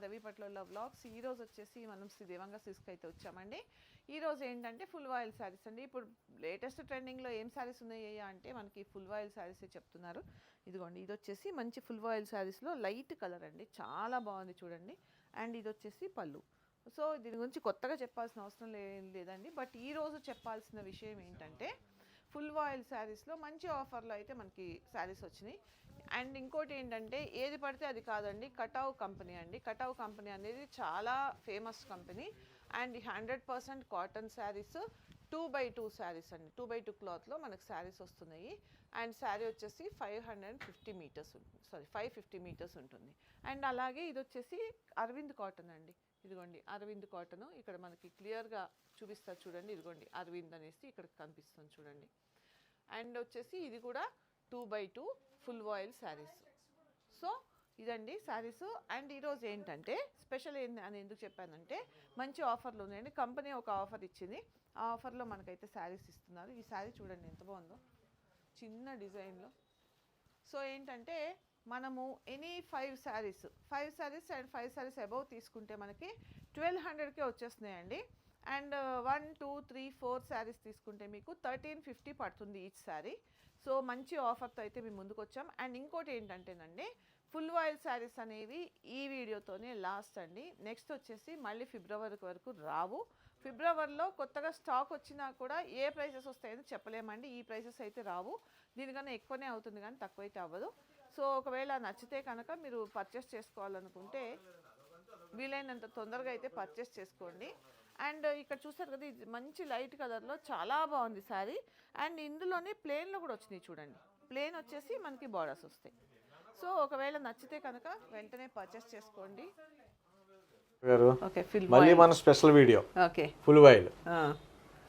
మాధవి పట్ల బ్లాగ్స్ ఈ రోజు వచ్చేసి మనం శ్రీ దేవంగా సిస్క్ అయితే వచ్చామండి. ఈ రోజు ఏంటంటే ఫుల్ వాయిల్ శారీస్ అండి. ఇప్పుడు లేటెస్ట్ ట్రెండింగ్లో ఏం శారీస్ ఉన్నాయి అంటే మనకి ఫుల్ వాయిల్ శారీస్ చెప్తున్నారు. ఇదిగోండి ఇది వచ్చేసి మంచి ఫుల్ వాయిల్ శారీస్లో లైట్ కలర్ అండి. చాలా బాగుంది చూడండి. అండ్ ఇది వచ్చేసి పళ్ళు. సో దీని గురించి కొత్తగా చెప్పాల్సిన అవసరం లే లేదండి. బట్ ఈ రోజు చెప్పాల్సిన విషయం ఏంటంటే ఫుల్ వాయిల్ శారీస్లో మంచి ఆఫర్లో అయితే మనకి శారీస్ వచ్చినాయి. అండ్ ఇంకోటి ఏంటంటే ఏది పడితే అది కాదండి కటావ్ కంపెనీ అండి. కటావ్ కంపెనీ అనేది చాలా famous company and hundred percent cotton saris two by two saris అండి. టూ బై టూ క్లాత్లో మనకు శారీస్ వస్తున్నాయి. అండ్ శారీ వచ్చేసి five hundred and fifty metres ఉంటుంది సారీ ఫైవ్ ఫిఫ్టీ మీటర్స్ ఉంటుంది. అండ్ అలాగే ఇది వచ్చేసి అరవింద్ కాటన్ అండి. ఇదిగోండి అరవింద్ కాటన్ ఇక్కడ మనకి క్లియర్గా చూపిస్తారు చూడండి. ఇదిగోండి అరవింద్ అనేసి ఇక్కడ కనిపిస్తుంది చూడండి. అండ్ వచ్చేసి ఇది కూడా two by two full voile saris so ఇదండి శారీస్ అండ్ ఈరోజు ఏంటంటే స్పెషల్ ఏంటి అని ఎందుకు చెప్పానంటే మంచి ఆఫర్లు ఉన్నాయండి. కంపెనీ ఒక ఆఫర్ ఇచ్చింది. ఆ ఆఫర్లో మనకైతే శారీస్ ఇస్తున్నారు. ఈ శారీ చూడండి ఎంత బాగుందో. చిన్న డిజైన్లో. సో ఏంటంటే మనము any five saris five saris and five saris above తీసుకుంటే మనకి ట్వెల్వ్ హండ్రెడ్కే వచ్చేస్తున్నాయండి. And one two three four saris తీసుకుంటే మీకు థర్టీన్ ఫిఫ్టీ పడుతుంది ఈచ్ శారీ సో మంచి ఆఫర్తో అయితే మేము ముందుకు వచ్చాం అండ్ ఇంకోటి ఏంటంటేనండి ఫుల్ వాయిల్ శారీస్ అనేవి ఈ వీడియోతోనే లాస్ట్ అండి. నెక్స్ట్ వచ్చేసి మళ్ళీ ఫిబ్రవరి వరకు రావు. ఫిబ్రవరిలో కొత్తగా స్టాక్ వచ్చినా కూడా ఏ ప్రైసెస్ వస్తాయని చెప్పలేమండి. ఈ ప్రైసెస్ అయితే రావు. దీనికన్నా ఎక్కువనే అవుతుంది కానీ తక్కువైతే అవ్వదు. సో ఒకవేళ నచ్చితే కనుక మీరు పర్చేస్ చేసుకోవాలనుకుంటే వీలైనంత తొందరగా అయితే పర్చేస్ చేసుకోండి. అండ్ ఇక్కడ చూస్తారు కదా ఇది మంచి లైట్ కలర్లో చాలా బాగుంది శారీ. అండ్ ఇందులోనే ప్లేన్లో కూడా వచ్చినాయి చూడండి. ప్లేన్ వచ్చేసి మనకి బార్డర్స్ వస్తాయి. సో ఒకవేళ నచ్చితే కనుక వెంటనే పర్చేస్ చేసుకోండి. గారు మళ్ళీ మన special video okay full voile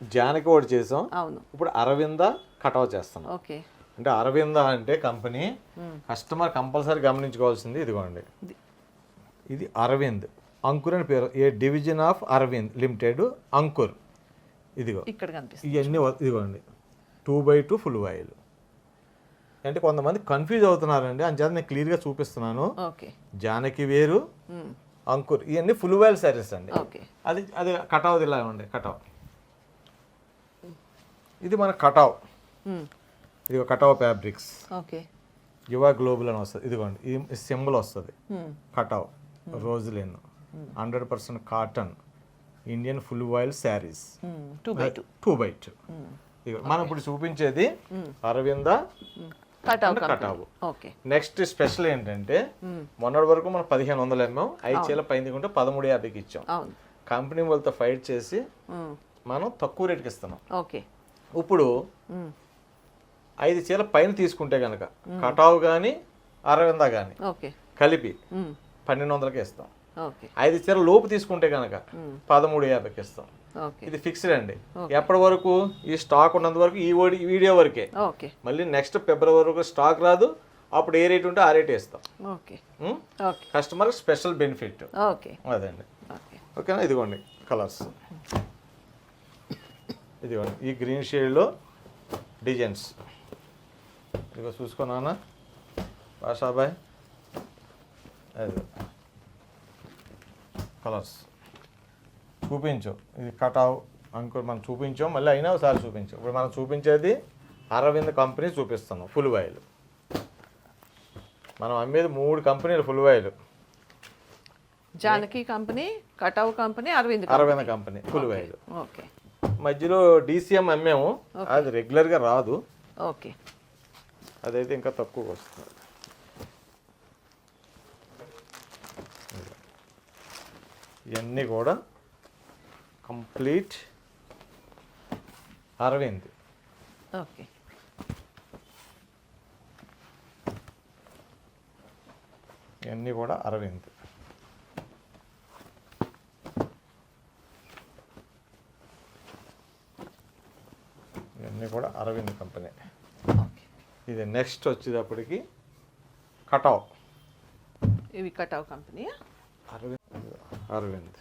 Janaki ఒకటి చేసాం. అవును. ఇప్పుడు అరవింద కటవ చేస్తున్నాం. ఓకే అంటే అరవింద అంటే కంపెనీ కస్టమర్ కంపల్సరీ గమనించుకోవాల్సింది ఇదిగోండి. ఇది- ఇది అరవింద్. అంకుర్ అని పేరు. A division of Arvind limited Ankur. ఇదిగో. ఇక్కడ కనిపిస్తుంది. ఇవన్నీ ఇదిగోండి. Two by two full oil అంటే కొంతమంది కన్ఫ్యూజ్ అవుతున్నారండి. అంచేత నేను క్లియర్గా చూపిస్తున్నాను. జానకి వేరు. అంకుర్. ఇవన్నీ ఫుల్ వైల్ శారీస్ అండి. అది అది కటావ్ ఇలా ఉండే కటావ్ ఇది మన కటావ్. ఇది Katav fabrics okay. Yuva global అని వస్తుంది. ఇదిగోండి. ఈ సింబల్ వస్తుంది. Katav రోజులేన్ hundred percent cotton Indian full voile saris. Two by two two by two మనం ఇప్పుడు చూపించేది అరవింద కటావ్ నెక్స్ట్ స్పెషల్ ఏంటంటే మొన్నటి వరకు మనం పదిహేను వందలు అమ్మాం ఐదు చీల పైన దిగుంటే పదమూడు యాభైకి ఇచ్చాం. కంపెనీ వాళ్ళతో ఫైట్ చేసి. మనం తక్కువ రేటుకి ఇస్తున్నాం. ఓకే. ఇప్పుడు. ఐదు చీల పైన తీసుకుంటే కనుక కటావు కానీ అరవింద కానీ కలిపి. పన్నెండు వందలకి ఇస్తాం. ఐదు చీర లోపు తీసుకుంటే కనుక పదమూడు యాభైకి ఇస్తాం ఇది ఫిక్స్డ్ అండి. ఎప్పటి వరకు ఈ స్టాక్ ఉన్నంత వరకు ఈ వీడియో వరకే. ఓకే. మళ్ళీ నెక్స్ట్ ఫిబ్రవరి వరకు స్టాక్ రాదు. అప్పుడు ఏ రేట్ ఉంటే ఆ రేట్ ఇస్తాం కస్టమర్కి స్పెషల్ బెనిఫిట్ ఓకే. అదండి. ఓకే. ఓకేనా? ఇదిగోండి కలర్స్ ఇదిగోండి. ఈ గ్రీన్ షేడ్లో డిజైన్స్ ఇదిగో చూసుకున్నానా బాషాబాయ్ అది. కలర్స్. చూపించు. ఇది కటావ్ అంకుర్ మనం చూపించాం మళ్ళీ అయినా ఒకసారి చూపించాం. ఇప్పుడు మనం చూపించేది అరవింద్ కంపెనీ చూపిస్తున్నాం ఫుల్ వైల్. మనం అమ్మేది మూడు కంపెనీలు full voile. Janaki company Katav company Arvind. Arvind company full voile. Okay. మధ్యలో డీసీఎం అమ్మాము అది రెగ్యులర్గా రాదు. ఓకే. అదైతే ఇంకా తక్కువ వస్తుంది. ఇవన్నీ కూడా కంప్లీట్ అరవింద్. ఓకే. ఇవన్నీ కూడా అరవింద్. ఇవన్నీ కూడా అరవింద్ కంపెనీ. ఇది నెక్స్ట్ వచ్చేటప్పటికి కటావ్ ఇవి కటావ్ కంపెనీ అరవింద్ అరవింద్.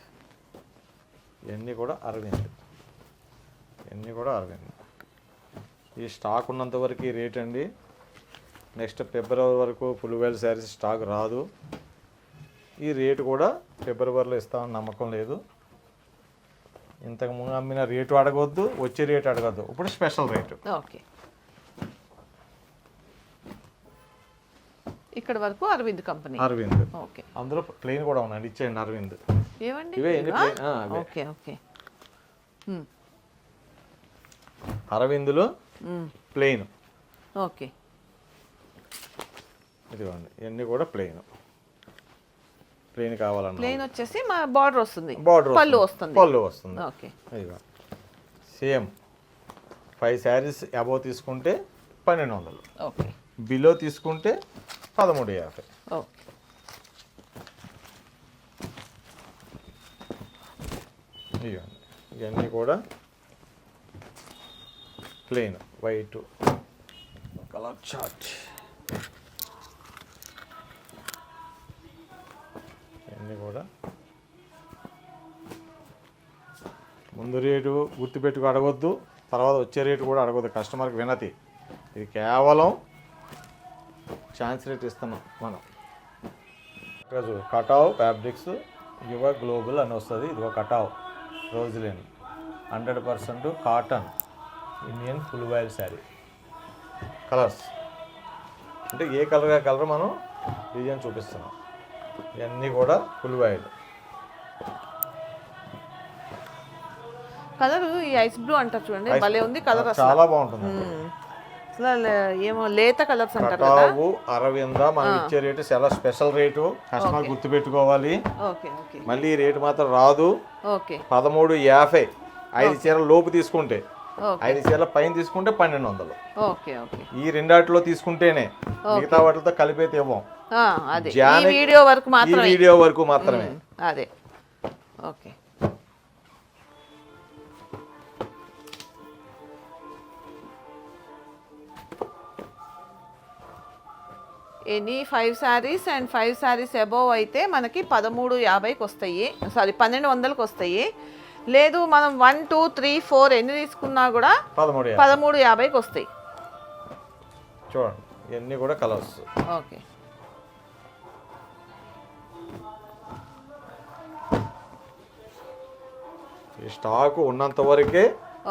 ఇవన్నీ కూడా అరవింద్. ఇవన్నీ కూడా అరవింద్. ఈ స్టాక్ ఉన్నంత వరకు ఈ రేట్ అండి. నెక్స్ట్ ఫిబ్రవరి వరకు పులివేల్ శారీస్ స్టాక్ రాదు. ఈ రేటు కూడా ఫిబ్రవరిలో ఇస్తామని నమ్మకం లేదు. ఇంతకు ముందు అమ్మిన రేటు అడగవద్దు వచ్చే రేటు అడగద్దు. ఇప్పుడు స్పెషల్ రేటు. ఓకే. ఇక్కడ వరకు అరవింద్ కంపెనీ. అరవింద్. ఓకే. అందులో ప్లెయిన్ కూడా ఉన్నాయండి ఇచ్చేయండి అరవింద్. ఏమండి ఇవే. Okay okay. అరవిందులో మ్మ్. Plain okay. ఇదిగోండి. ఇవన్నీ కూడా ప్లెయిన్ ప్లెయిన్ కావాలన్నా ప్లెయిన్ వచ్చేసి మా బార్డర్ వస్తుంది. బార్డర్ పళ్ళు వస్తుంది. పళ్ళు వస్తుంది. ఓకే. ఇదిగో. సేమ్ ఫైవ్ శారీస్ అబోవ్ తీసుకుంటే పన్నెండు వందలు. ఓకే. బిలో తీసుకుంటే పదమూడు యాభై ఇవన్నీ కూడా ప్లెయిన్ వైట్ కలర్ చార్ట్ ఇవన్నీ కూడా ముందు రేటు గుర్తుపెట్టుకు అడగొద్దు తర్వాత వచ్చే రేటు కూడా అడగొద్దు కస్టమర్కి వినతి ఇది కేవలం ఛాన్స్ రేట్ ఇస్తున్నాం మనం. రోజు కటావ్ ఫ్యాబ్రిక్స్ యువ గ్లోబల్ అని వస్తుంది ఇది ఒక Katav రోజులేని. Hundred percent cotton Indian full voile sari. Colours. అంటే ఏ కలర్ కలర్ మనం డిజైన్ చూపిస్తున్నాం. ఇవన్నీ కూడా ఫుల్ వైల్ కలర్ ఈ ఐస్ బ్లూ అంటారు చూడండి భలే ఉంది కలర్ చాలా బాగుంటుంది. అసలు ఏమో లేత కలర్స్ అంటారు కటావు అరవింద మనం ఇచ్చే రేటు చాలా స్పెషల్ రేటు. కస్టమర్ గుర్తుపెట్టుకోవాలి. Okay okay. మళ్ళీ రేటు మాత్రం రాదు. పదమూడు యాభై. ఐదు చీరల లోపు తీసుకుంటే. ఐదు చీరల పైన తీసుకుంటే పన్నెండు వందలు. ఈ రెండాటిలో తీసుకుంటేనే మిగతా వాటితో కలిపైతే ఇవ్వం వీడియో వరకు మాత్రమే. వీడియో వరకు మాత్రమే. అదే. Okay. Any five saris and five saris above అయితే మనకి పదమూడు యాభైకి వస్తాయి. సారీ పన్నెండు వందలకు వస్తాయి. లేదు మనం వన్ టూ త్రీ ఫోర్ ఎన్ని తీసుకున్నా కూడా పదమూడు యాభై. పదమూడు యాభైకి వస్తాయి. చూడండి ఇవన్నీ కూడా కలర్స్. ఓకే. స్టాక్ ఉన్నంత వరకే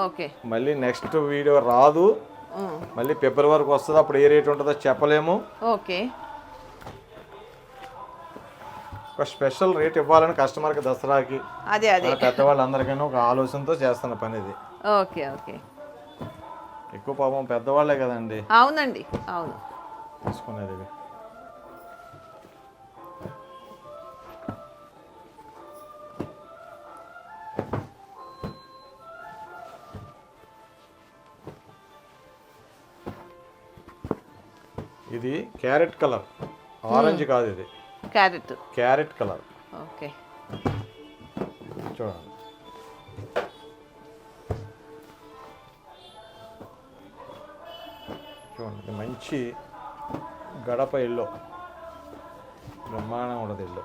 ఓకే. మళ్ళీ నెక్స్ట్ వీడియో రాదు. మళ్ళీ ఫిబ్రవరికి వస్తుంది అప్పుడు ఏ రేట్ ఉంటుందో చెప్పలేము. ఓకే. ఒక స్పెషల్ రేట్ ఇవ్వాలని కస్టమర్కి దసరాకి అదే అదే. మన పెద్దవాళ్ళందరికీ ఒక ఆలోచనతో చేస్తున్న పని ఇది ఓకే ఓకే. ఎక్కువ పాపం పెద్దవాళ్ళే కదండి. అవునండి అవును. తీసుకునేది. ఇది క్యారెట్ కలర్. ఆరెంజ్ కాదు ఇది. క్యారెట్. Carrot colour. ఓకే. చూడండి. చూడండి మంచి గడప ఎల్లో బ్రహ్మాండం ఉండదు ఎల్లో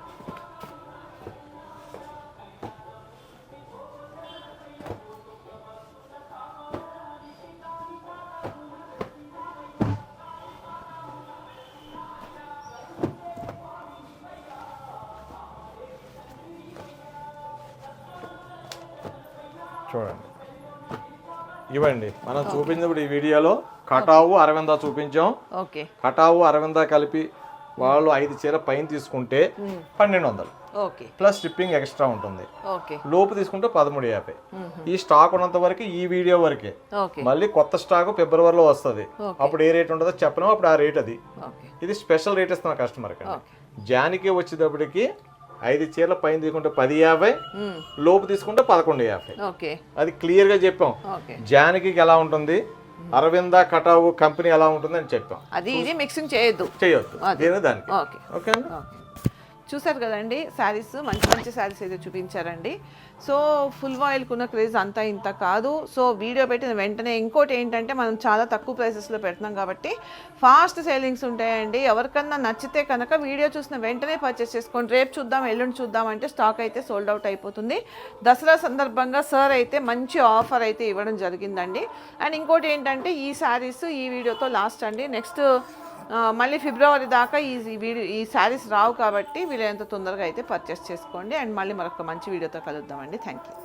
ఇవ్వండి. మనం చూపించినప్పుడు ఈ వీడియోలో కటావు అరవింద చూపించాం. కటావు అరవింద కలిపి వాళ్ళు ఐదు చీర పైన తీసుకుంటే పన్నెండు వందలు ప్లస్ షిప్పింగ్ ఎక్స్ట్రా ఉంటుంది. లోపు తీసుకుంటే పదమూడు యాభై. ఈ స్టాక్ ఉన్నంత వరకు ఈ వీడియో వరకే. మళ్ళీ కొత్త స్టాక్ ఫిబ్రవరిలో వస్తుంది. అప్పుడు ఏ రేట్ ఉంటుందో చెప్పలేము అప్పుడు ఆ రేట్ అది. ఇది స్పెషల్ రేట్ ఇస్తున్నా కస్టమర్కి జానికి వచ్చేటప్పటికి ఐదు చీరల పైన తీసుకుంటే పది యాభై. లోపు తీసుకుంటే పదకొండు యాభై. అది క్లియర్గా చెప్పాం. ఓకే. జానికి ఎలా ఉంటుంది? అరవింద కటావు కంపెనీ ఎలా ఉంటుంది అని చెప్పాం. అది ఇది మిక్సింగ్ చేయొద్దు. చేయొద్దు. దానికి. ఓకే. ఓకే. చూసారు కదండి శారీస్ మంచి మంచి శారీస్ అయితే చూపించారండి. సో ఫుల్ వాయిల్కి ఉన్న క్రేజ్ అంతా ఇంత కాదు. సో వీడియో పెట్టిన వెంటనే ఇంకోటి ఏంటంటే మనం చాలా తక్కువ ప్రైసెస్లో పెడుతున్నాం కాబట్టి ఫాస్ట్ సేలింగ్స్ ఉంటాయండి. ఎవరికన్నా నచ్చితే కనుక వీడియో చూసిన వెంటనే పర్చేస్ చేసుకోండి. రేపు చూద్దాం ఎల్లుండి చూద్దాం అంటే స్టాక్ అయితే సోల్డ్ అవుట్ అయిపోతుంది. దసరా సందర్భంగా సార్ అయితే మంచి ఆఫర్ అయితే ఇవ్వడం జరిగిందండి. అండ్ ఇంకోటి ఏంటంటే ఈ శారీస్ ఈ వీడియోతో లాస్ట్ అండి. నెక్స్ట్ మళ్ళీ ఫిబ్రవరి దాకా ఈ వీడియో ఈ శారీస్ రావు కాబట్టి వీలైనంత తొందరగా అయితే పర్చేస్ చేసుకోండి. అండ్ మళ్ళీ మరొక మంచి వీడియోతో కలుద్దామండి. Thank you